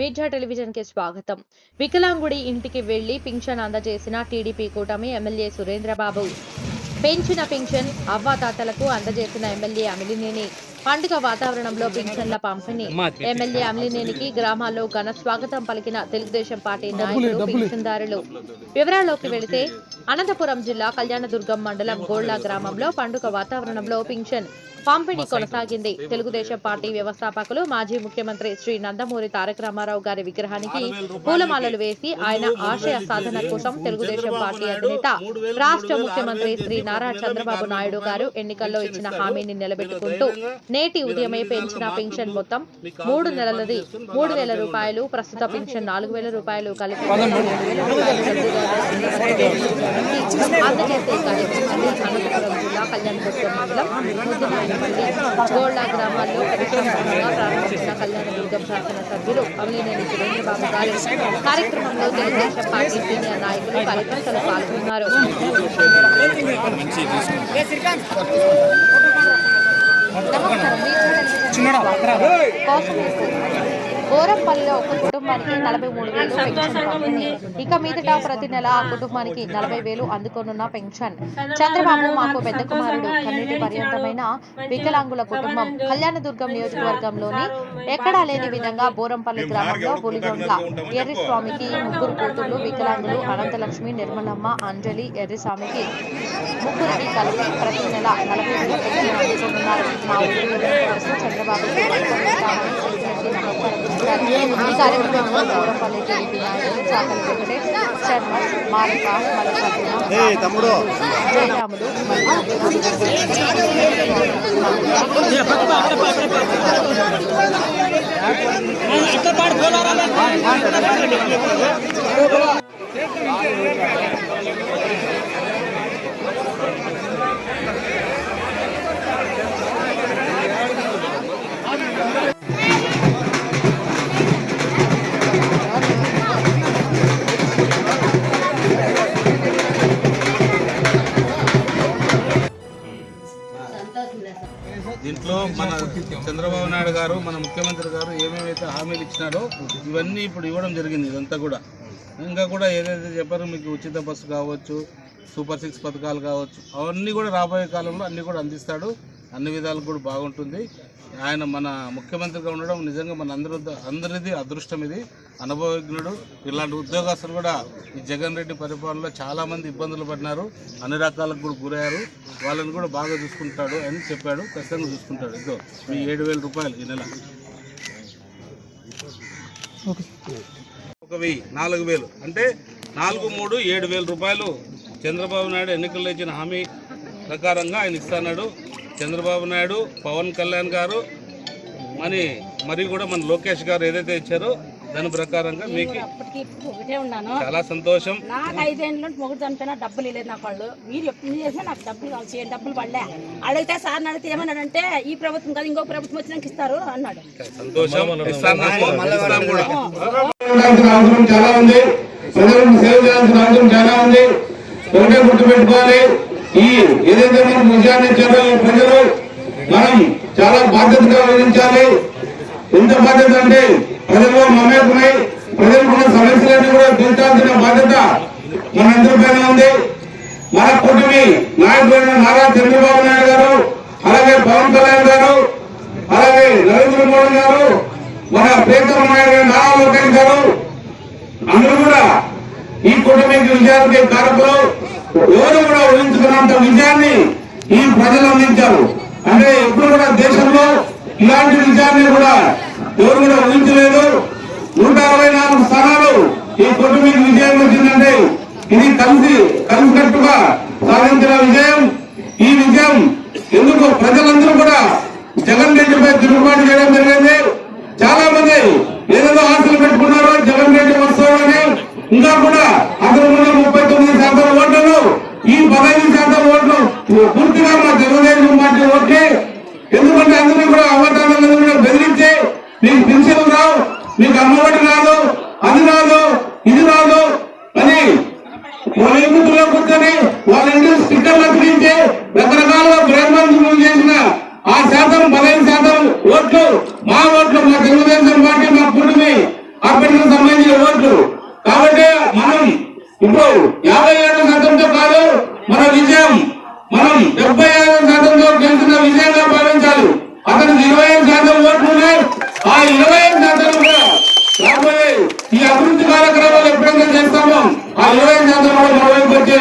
Media టెలివిజన్కి స్వాగతం. వికలాంగుడి ఇంటికి వెళ్ళి పింఛన్ అందజేసిన టీడీపీ కూటమి ఎమ్మెల్యే సురేంద్రబాబు. పెంచిన పింఛన్ అవ్వాతాతలకు అందజేసిన ఎమ్మెల్యే అమిలినేని. పండుగ వాతావరణంలో పింఛన్ల పంపిణీ. ఎమ్మెల్యే అమిలినేనికి గ్రామాల్లో ఘన స్వాగతం పలికిన తెలుగుదేశం పార్టీ నాయకులు పింఛన్దారులు. వివరాల్లోకి వెళితే అనంతపురం జిల్లా కళ్యాణదుర్గం మండలం గోళ్ళ గ్రామంలో పండుగ వాతావరణంలో పింఛన్ పంపిణీ కొనసాగింది. తెలుగుదేశం పార్టీ వ్యవస్థాపకులు మాజీ ముఖ్యమంత్రి శ్రీ నందమూరి తారక రామారావు గారి విగ్రహానికి పూలమాలలు వేసి ఆయన ఆశయ సాధన కోసం తెలుగుదేశం పార్టీ అధినేత రాష్ట్ర ముఖ్యమంత్రి శ్రీ నారా చంద్రబాబు నాయుడు గారు ఎన్నికల్లో ఇచ్చిన హామీని నిలబెట్టుకుంటూ నేటి ఉదయమే పెంచిన పెన్షన్ మొత్తం మూడు నెలలది మూడు వేల రూపాయలు ప్రస్తుత పెన్షన్ నాలుగు వేల రూపాయలు కలిపి అందజేసే కార్యక్రమాన్ని జిల్లా కళ్యాణదుర్గం మండలం. ముద్దునాయనపల్లి గ్రామాల్లో ప్రతిష్టాత్మకంగా ప్రారంభించిన కళ్యాణదుర్గం శాసనసభ్యులు అమలినేని సురేంద్రబాబు గారు కార్యక్రమంలో తెలుగుదేశం పార్టీ సీనియర్ నాయకులు కార్యకర్తలు పాల్గొన్నారు. నమస్కారం గోరంపల్లిలో ఒక కుటుంబానికి నలభై మూడు వేలు పెన్షన్ ఇక మీదట ప్రతి నెల ఆ కుటుంబానికి నలభై వేలు అందుకోనున్న పెన్షన్. చంద్రబాబు మాకు పెద్ద కుమారుడు. కన్నీటి పర్యంతమైన వికలాంగుల కుటుంబం కళ్యాణదుర్గం నియోజకవర్గంలోని ఎక్కడా లేని విధంగా బోరంపల్లి గ్రామంలో పులిగొండ్ల ఎర్రిస్వామికి ముగ్గురు కూతుళ్ళు వికలాంగులు అనంతలక్ష్మి నిర్మలమ్మ అంజలి ఎర్రిస్వామికి ముగ్గురికి కలిపి ప్రతి నెల నలభై వేల పెన్షన్ అందుకుంటున్నారు మా ఊరి చంద్రబాబు చేతులెత్తి నమస్కారం చేశారు. ఈ కార్యక్రమంలో గౌరవపల్లి తమ్ముడు జయరాములు మరియు మన చంద్రబాబు నాయుడు గారు మన ముఖ్యమంత్రి గారు ఏమేమైతే హామీలు ఇచ్చినారో ఇవన్నీ ఇప్పుడు ఇవ్వడం జరిగింది ఇదంతా కూడా. ఇంకా కూడా ఏదైతే చెప్పారో మీకు ఉచిత బస్సు కావచ్చు సూపర్ సిక్స్ పథకాలు కావచ్చు అవన్నీ కూడా రాబోయే కాలంలో అన్నీ కూడా అందిస్తాడు. అన్ని విధాలు కూడా బాగుంటుంది. ఆయన మన ముఖ్యమంత్రిగా ఉండడం నిజంగా మన అందరి అందరిది అదృష్టం ఇది. అనుభవజ్ఞుడు. ఇలాంటి ఉద్యోగస్తులు కూడా ఈ జగన్ రెడ్డి పరిపాలనలో చాలామంది ఇబ్బందులు పడినారు. అన్ని రకాలకు కూడా గురయ్యారు. వాళ్ళని కూడా బాగా చూసుకుంటాడు అని చెప్పాడు. ఖచ్చితంగా చూసుకుంటాడు. ఇదో మీ ఏడు వేల రూపాయలు ఈ నెల. ఒక వెయ్యి నాలుగు వేలు. అంటే నాలుగు మూడు ఏడు వేల రూపాయలు చంద్రబాబు నాయుడు ఎన్నికల్లో ఇచ్చిన హామీ ప్రకారంగా ఆయన ఇస్తున్నాడు చంద్రబాబు నాయుడు పవన్ కళ్యాణ్ గారు మరి మరి కూడా మన లోకేష్ గారు ఏదైతే ఇచ్చారో దాని ప్రకారంగా మీకు చాలా సంతోషం నాకు ఐదేళ్ళ నుండి మొగుడు చనిపోయినా డబ్బులు ఇవ్వలేదు నాకు వాళ్ళు మీరు ఎప్పుడు చేసినా నాకు డబ్బులు కావాలి చేయండి డబ్బులు పడలే అడిగితే సార్ అడిగితే ఏమన్నాడంటే ఈ ప్రభుత్వం కాదు ఇంకో ప్రభుత్వం వచ్చినాక ఇస్తారు అన్నాడు సంతోషం సేవ చేయాల్సిన అవసరం చాలా ఉంది ఒకటే గుర్తుపెట్టుకోవాలి ఈ ఏదైతే మనం విజయాన్ని ఇచ్చారో ఈ ప్రజలు మనం చాలా బాధ్యతగా వహించాలి ఎంత బాధ్యత అంటే ప్రజలు మమేకమై ప్రజలకున్న సమస్యలన్నీ కూడా తీర్చాల్సిన బాధ్యత మనందరిపైన ఉంది. మన కూటమి నాయకులైన నారా చంద్రబాబు నాయుడు గారు అలాగే పవన్ కళ్యాణ్ గారు అలాగే నరేంద్ర మోడీ గారు మన ప్రీతం నాయుడు నారా లోకేష్ గారు అందరూ కూడా ఈ కూటమికి విజయానికి కారకులు. ఎవరు కూడా ఊహించుకున్నంత విజయాన్ని ఈ ప్రజలు అందించారు. అంటే ఎప్పుడు కూడా దేశంలో ఇలాంటి విజయాన్ని కూడా ఎవరు కూడా ఊహించలేదు. నూట అరవై నాలుగు స్థానాలు ఈ కూటమికి విజయం వచ్చిందంటే ఇది కలిసి కలిసికట్టుగా సాధించిన విజయం. ఈ విజయం ఎందుకు ప్రజలందరూ కూడా జగన్ రెడ్డిపై తిరుగుబాటు చేయడం జరిగింది. చాలా మంది ఏదేదో ఆశలు పెట్టుకున్నారు. జగన్ రెడ్డి వస్తామని ఇంకా కూడా అతను ఉన్న ముప్పై తొమ్మిది శాతం ఓట్లను ఈ పదహైదు శాతం ఓట్లు పూర్తిగా మా తెలుగుదేశం పార్టీ ఓట్లే ఎందుకంటే అందరూ కూడా అవతారాలను కూడా బెదిరించి మీకు పెన్షన్ రావు మీకు అమ్మఒడి రాదు అది రాదు ఇది రాదు అని వాళ్ళ ఎన్నికల్లో కూర్చొని వాళ్ళ ఇంటికి స్టిక్కర్లు అతికించి రకరకాలుగా బ్రహ్మాండం చేసిన ఆ శాతం పదహైదు శాతం ఓట్లు మా ఓట్లు మా తెలుగుదేశం పార్టీ మా కుటుంబి ఆ ఇప్పుడు యాభై ఏడు శాతంతో కాదు మన విజయం మనం డెబ్బై ఐదు శాతంతో గెలిచిన విజయంగా భావించాలి అతనికి ఇరవై ఐదు శాతం ఓట్లు ఉన్నాయి ఆ ఇరవై ఐదు శాతం కూడా రాబోయే ఈ అభివృద్ధి కార్యక్రమాలు ఎప్పుడైతే చేస్తామో ఆ ఇరవై ఐదు శాతం కూడా మన వైపు వచ్చే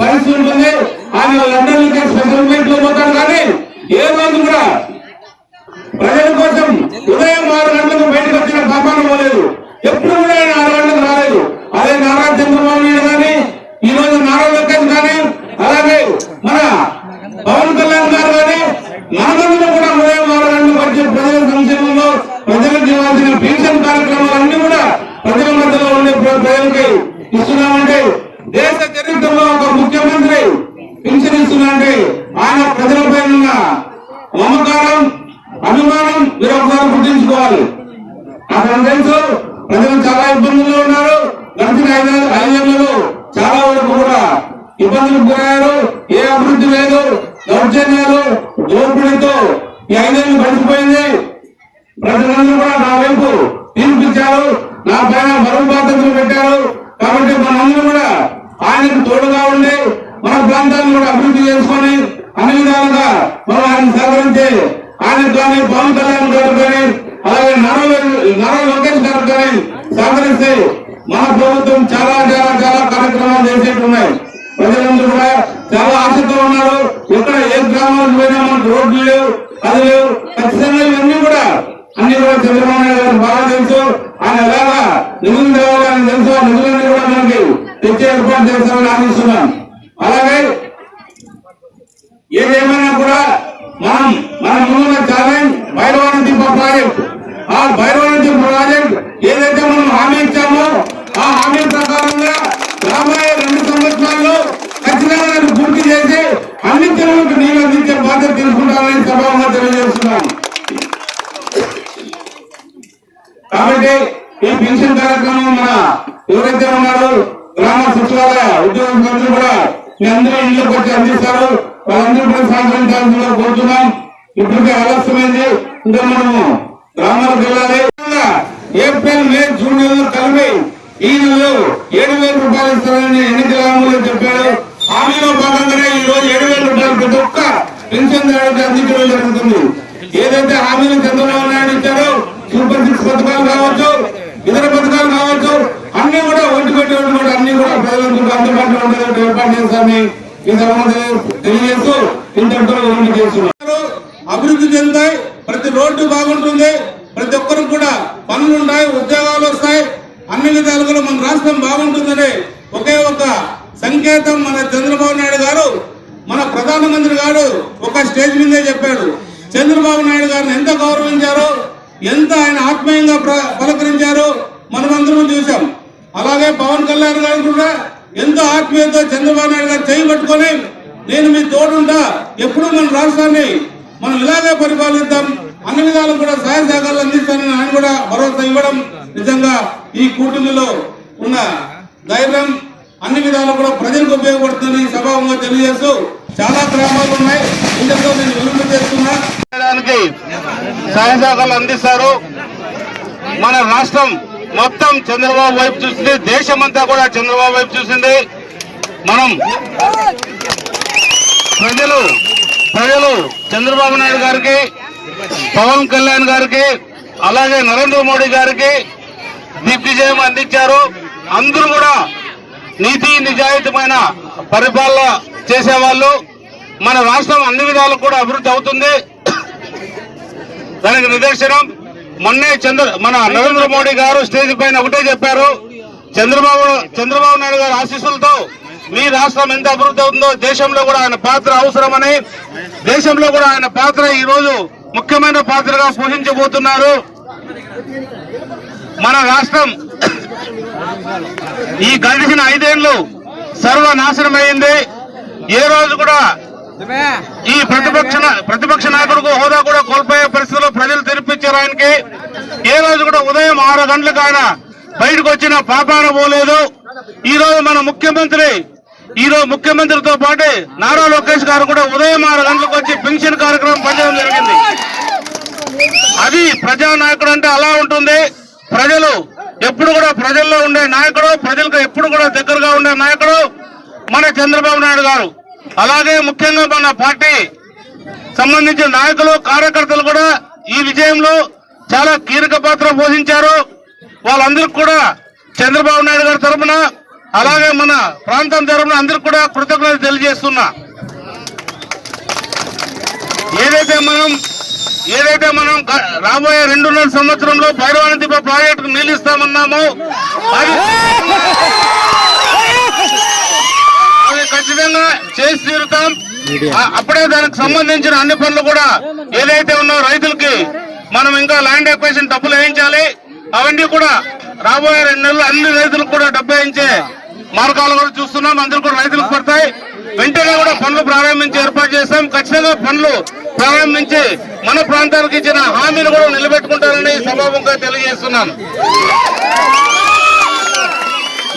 పరిస్థితి ఉంటుంది ఆయన లండన్కి స్పెషల్ మీట్లో పోతాడు కానీ ఏ రోజు కూడా ప్రజల కోసం ఉదయం ఆరు గంటలకు బయటకు వచ్చిన పాపాను పోలేదు ఎప్పుడు కూడా ఆయన ఆరు గంటలకు రాలేదు అదే నారా చంద్రబాబు నాయుడు కానీ ఈ రోజు నారా లోకేష్ కానీ అలాగే మన పవన్ కళ్యాణ్ గారు కానీ నలుగురిలో కూడా ఉదయం ఆరు గంటలకు ప్రజల సంక్షేమంలో ప్రజలకు ఇవ్వాల్సిన పెన్షన్ కార్యక్రమాలన్నీ కూడా ప్రజల మధ్యలో ఉండే ప్రజలకి ఇస్తున్నామంటే దేశ చరిత్రలో ఒక ముఖ్యమంత్రి పెన్షన్ ఇస్తున్నారంటే ఆయన ప్రజలపై ఉన్న మమకారం అభిమానం మీరు ఒకసారి గుర్తించుకోవాలి. అతను తెలుసు ప్రజలు చాలా ఇబ్బందుల్లో ఉన్నారు. గడిచిన ఐదు ఐదేళ్ళలో చాలా వరకు కూడా ఇబ్బందులకు గురయ్యారు. ఏ అభివృద్ధి లేదు దౌర్జన్యాలు దోపిడితో ఈ ఐదేళ్ళు గడిచిపోయింది. ప్రజలందరూ కూడా నా వైపు తీర్పిచ్చారు నా పైన మరుగు బాధ్యతలు పెట్టారు. కాబట్టి మనందరూ కూడా ఆయనకు తోడుగా ఉండి మన ప్రాంతాన్ని కూడా అభివృద్ధి చేసుకొని అన్ని విధాలుగా మనం ఆయన సహకరించి ఆయన కానీ పవన్ కళ్యాణ్ గారు కానీ అలాగే నారా లో- నారా లోకేష్ గారు కానీ సహకరిస్తే మన ప్రభుత్వం చాలా చాలా చాలా కార్యక్రమాలు చేసేట్టున్నాయి. ప్రజలందరూ కూడా చాలా ఆశతో ఉన్నారు. ఎక్కడ ఏ గ్రామాలకు పోయినా మనకు రోడ్లు లేవు అది లేవు. ఖచ్చితంగా ఇవన్నీ కూడా అన్ని కూడా చంద్రబాబు నాయుడు గారు బాగా తెలుసు. ఆయన ఎలాగా నిధులు తేవాలని తెలుసు. ఆ నిధులన్నీ కూడా మనకి తెచ్చే ఏర్పాటు చేస్తామని ఆశిస్తున్నాం. అలాగే ఏదేమైనా కూడా మనం మన ముందున్న ఛాలెంజ్ భైరవాణి దీప ప్రాజెక్ట్ ఆ భైరవాణి దీప ప్రాజెక్ట్ ఏదైతే మనం హామీ ఇచ్చామో ఆ హామీ ప్రకారంగా రాబోయే రెండు సంవత్సరాల్లో ఖచ్చితంగా దాన్ని పూర్తి చేసి అన్ని చెరువులకు నీళ్ళు అందించే బాధ్యత తీసుకుంటామని సభాగా తెలియజేస్తున్నాం కాబట్టి ఈ పెన్షన్ కార్యక్రమం మన ఎవరైతే ఉన్నారో గ్రామ సచివాలయ ఉద్యోగులందరూ కూడా మీ అందరూ ఇళ్ళకి వచ్చి అందిస్తారు. వాళ్ళందరూ కూడా సహకరించాల్సిందిగా కోరుతున్నాం. ఇప్పటికే ఆలస్యమైంది. ఇంకా మనము గ్రామాలకు వెళ్ళాలి. ఏప్రిల్ మే జూన్ నెలలో కలిపి ఈ నెలలో ఏడు వేల రూపాయలు ఇస్తారని ఎన్నికల హామీలో చెప్పారు. హామీలో భాగంగానే ఈ రోజు ఏడు వేల రూపాయలు ప్రతి ఒక్క పెన్షన్ అందించడం జరుగుతుంది. ఏదైతే హామీలు చంద్రబాబు నాయుడు ఇచ్చారో సూపర్ సిక్స్ పథకాలు కావచ్చు ఇతర పథకాలు కావచ్చు అన్ని కూడా ఒంటి పెట్టి ఒంటి కూడా అన్ని కూడా ప్రజలకు అందుబాటులో ఉండేటట్టు ఏర్పాటు చేస్తారని ఈ సభలో తెలియజేస్తూ ఇంతటితో చేస్తున్నారు అభివృద్ధి చెందుతాయి. ప్రతి రోడ్డు బాగుంటుంది. ప్రతి ఒక్కరికి కూడా పనులు ఉంటాయి ఉద్యోగాలు వస్తాయి. అన్ని విధాలుగా మన రాష్ట్రం బాగుంటుందని ఒకే ఒక సంకేతం మన చంద్రబాబు నాయుడు గారు మన ప్రధానమంత్రి గారు ఒక స్టేజ్ మీదే చెప్పాడు. చంద్రబాబు నాయుడు గారిని ఎంత గౌరవించారో ఎంత ఆయన ఆత్మీయంగా ప్ర- పలకరించారో మనమందరం చూసాం అలాగే పవన్ కళ్యాణ్ గారు కూడా ఎంతో ఆత్మీయత చంద్రబాబు నాయుడు గారు చేయబట్టుకొని నేను మీ తోడుంటా ఎప్పుడు మన రాష్ట్రాన్ని మనం ఇలాగే పరిపాలిద్దాం అన్ని విధాలు కూడా సహాయ సహకారాలు అందిస్తానని ఆయన కూడా భరోసా ఇవ్వడం నిజంగా ఈ కూటమిలో ఉన్న ధైర్యం అన్ని విధాలు కూడా ప్రజలకు ఉపయోగపడుతుందని సభావంగా తెలియజేస్తూ చాలా గ్రామాలు ఉన్నాయి. ఇందులో నేను విలువ చేస్తున్నా. చేయడానికి సహాయ సహకారాలు అందిస్తారు. మన రాష్ట్రం మొత్తం చంద్రబాబు వైపు చూసింది దేశమంతా కూడా చంద్రబాబు వైపు చూసింది. మనం ప్రజలు ప్రజలు చంద్రబాబు నాయుడు గారికి పవన్ కళ్యాణ్ గారికి అలాగే నరేంద్ర మోడీ గారికి దిగ్విజయం అందించారు. అందరూ కూడా నీతి నిజాయితీమైన పరిపాలన చేసేవాళ్ళు. మన రాష్ట్రం అన్ని విధాలు కూడా అభివృద్ధి అవుతుంది. దానికి నిదర్శనం మొన్నే చంద్ర మన నరేంద్ర మోడీ గారు స్టేజ్ పైన ఒకటే చెప్పారు. చంద్రబాబు చంద్రబాబు నాయుడు గారి ఆశీస్సులతో మీ రాష్ట్రం ఎంత అభివృద్ధి అవుతుందో దేశంలో కూడా ఆయన పాత్ర అవసరమని దేశంలో కూడా ఆయన పాత్ర ఈ రోజు ముఖ్యమైన పాత్రగా పోషించబోతున్నారు మన రాష్ట్రం ఈ గడిచిన ఐదేళ్ళు సర్వనాశనమైంది. ఏ రోజు కూడా ఈ ప్రతిపక్ష ప్రతిపక్ష నాయకుడికి హోదా కూడా కోల్పోయే పరిస్థితిలో ప్రజలు తెరిపించారు ఆయనకి ఏ రోజు కూడా ఉదయం ఆరు గంటలకు ఆయన బయటకు వచ్చిన పాపాన పోలేదు. ఈ రోజు మన ముఖ్యమంత్రి ఈ రోజు ముఖ్యమంత్రితో పాటు నారా లోకేష్ గారు కూడా ఉదయం ఆరు గంటలకు వచ్చి పెన్షన్ కార్యక్రమం పంచడం జరిగింది. అది ప్రజా నాయకుడు అంటే అలా ఉంటుంది. ప్రజలు ఎప్పుడు కూడా ప్రజల్లో ఉండే నాయకుడు ప్రజలకు ఎప్పుడు కూడా దగ్గరగా ఉండే నాయకుడు మన చంద్రబాబు నాయుడు గారు. అలాగే ముఖ్యంగా మన పార్టీ సంబంధించిన నాయకులు కార్యకర్తలు కూడా ఈ విజయంలో చాలా కీలక పాత్ర పోషించారు. వాళ్ళందరికీ కూడా చంద్రబాబు నాయుడు గారి తరఫున అలాగే మన ప్రాంతం తరఫున అందరికి కూడా కృతజ్ఞత తెలియజేస్తున్నా. ఏదైతే మనం ఏదైతే మనం రాబోయే రెండున్నర సంవత్సరంలో భైరవాన దీప ప్రాజెక్టుకు నీళ్ళు అది ఖచ్చితంగా చేసి తీరుతాం. అప్పుడే దానికి సంబంధించిన అన్ని పనులు కూడా ఏదైతే ఉన్నాయో రైతులకి మనం ఇంకా ల్యాండ్ ఎక్వేషన్ డబ్బులు వేయించాలి. అవన్నీ కూడా రాబోయే రెండు నెలలు అన్ని రైతులకు కూడా డబ్బు వేయించే మార్గాలు కూడా చూస్తున్నాం. అందరూ కూడా రైతులకు పడతాయి. వెంటనే కూడా పనులు ప్రారంభించి ఏర్పాటు చేస్తాం. ఖచ్చితంగా పనులు ప్రారంభించి మన ప్రాంతానికి ఇచ్చిన హామీలు కూడా నిలబెట్టుకుంటారని సభాముఖంగా తెలియజేస్తున్నాను.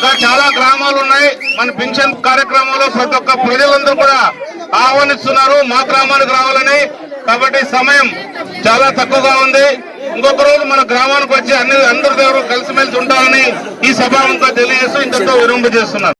ఇంకా చాలా గ్రామాలు ఉన్నాయి. మన పింఛన్ కార్యక్రమంలో ప్రతి ఒక్క ప్రజలందరూ కూడా ఆహ్వానిస్తున్నారు. మా గ్రామానికి రావాలని కాబట్టి సమయం చాలా తక్కువగా ఉంది. ఇంకొక రోజు మన గ్రామానికి వచ్చి అన్ని అందరి దగ్గర కలిసిమెలిసి ఉంటారని ఈ సభాముఖంగా తెలియజేస్తూ ఇంతతో విరంభ చేస్తున్నారు